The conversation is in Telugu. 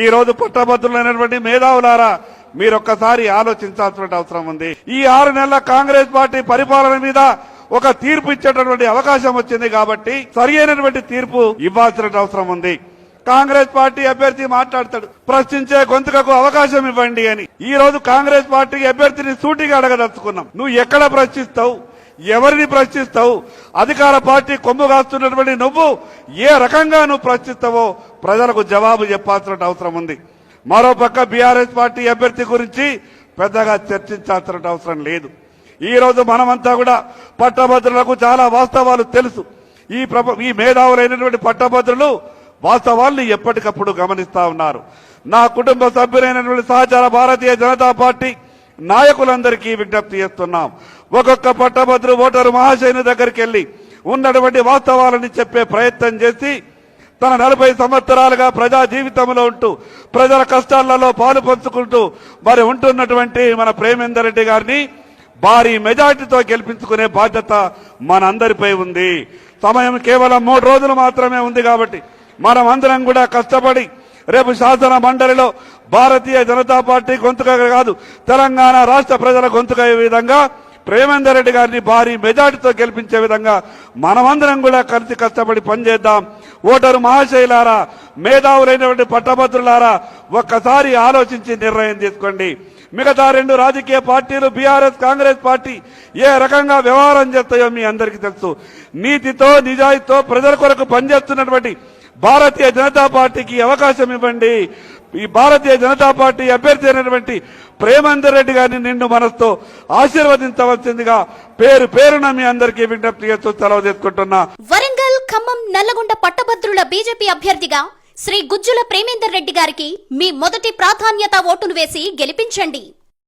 ఈ రోజు పుట్టభద్రులైనటువంటి మేధావులారా మీరు ఒక్కసారి ఆలోచించాల్సిన అవసరం ఉంది. ఈ ఆరు నెలల కాంగ్రెస్ పార్టీ పరిపాలన మీద ఒక తీర్పు ఇచ్చేటటువంటి అవకాశం వచ్చింది కాబట్టి సరియైనటువంటి తీర్పు ఇవ్వాల్సిన అవసరం ఉంది. కాంగ్రెస్ పార్టీ అభ్యర్థి మాట్లాడతాడు ప్రశ్నించే గొంతుకకు అవకాశం ఇవ్వండి అని. ఈ రోజు కాంగ్రెస్ పార్టీ అభ్యర్థిని సూటిగా అడగదలుచుకున్నాం. నువ్వు ఎక్కడ ప్రశ్నిస్తావు? ఎవరిని ప్రశ్నిస్తావు? అధికార పార్టీ కొమ్ము కాస్తున్నటువంటి నువ్వు ఏ రకంగా నువ్వు ప్రశ్నిస్తావో ప్రజలకు జవాబు చెప్పాల్సిన అవసరం ఉంది. మరోపక్క బీఆర్ఎస్ పార్టీ అభ్యర్థి గురించి పెద్దగా చర్చించాల్సిన అవసరం లేదు. ఈ రోజు మనమంతా కూడా పట్టభద్రులకు చాలా వాస్తవాలు తెలుసు. ఈ ప్రభ ఈ మేధావులైనటువంటి పట్టభద్రులు వాస్తవాల్ని ఎప్పటికప్పుడు గమనిస్తా ఉన్నారు. నా కుటుంబ సభ్యులైనటువంటి సహచార భారతీయ జనతా పార్టీ నాయకులందరికీ విజ్ఞప్తి చేస్తున్నాం. ఒక్కొక్క పట్టభద్రు ఓటరు మహాశయుని దగ్గరికి వెళ్ళి ఉన్నటువంటి వాస్తవాలని చెప్పే ప్రయత్నం చేసి తన నలభై సంవత్సరాలుగా ప్రజా జీవితంలో ఉంటూ ప్రజల కష్టాలలో పాలు పంచుకుంటూ మరి ఉంటున్నటువంటి మన ప్రేమేందర్ రెడ్డి గారిని భారీ మెజార్టీతో గెలిపించుకునే బాధ్యత మనందరిపై ఉంది. సమయం కేవలం మూడు రోజులు మాత్రమే ఉంది కాబట్టి మనం అందరం కూడా కష్టపడి రేపు శాసన మండలిలో భారతీయ జనతా పార్టీ గొంతుక కాదు తెలంగాణ రాష్ట్ర ప్రజల గొంతుక విధంగా ప్రేమేందర్ రెడ్డి గారిని భారీ మెజార్టీతో గెలిపించే విధంగా మనమందరం కూడా కలిసి కష్టపడి పనిచేద్దాం. ఓటరు మహాశైలారా మేధావులైనటువంటి పట్టభద్రులారా ఒక్కసారి ఆలోచించి నిర్ణయం తీసుకోండి. మిగతా రెండు రాజకీయ పార్టీలు బీఆర్ఎస్ కాంగ్రెస్ పార్టీ ఏ రకంగా వ్యవహారం చేస్తాయో మీ అందరికీ తెలుసు. నీతితో నిజాయితీతో ప్రజల కొరకు పనిచేస్తున్నటువంటి భారతీయ జనతా పార్టీకి అవకాశం ఇవ్వండి. ఈ భారతీయ జనతా పార్టీ అభ్యర్థి అయినటువంటి ప్రేమందర్ రెడ్డి గారిని నిండు మనస్తో ఆశీర్వదించవలసిందిగా పేరు పేరున మీ అందరికీ విజ్ఞప్తి చేస్తూ సెలవు తీసుకుంటున్నా. వరంగల్ ఖమ్మం నల్లగొండ పట్టభద్రుల బీజేపీ అభ్యర్థిగా శ్రీ గుజ్జుల ప్రేమేందర్ రెడ్డి గారికి మీ మొదటి ప్రాధాన్యత ఓటును వేసి గెలిపించండి.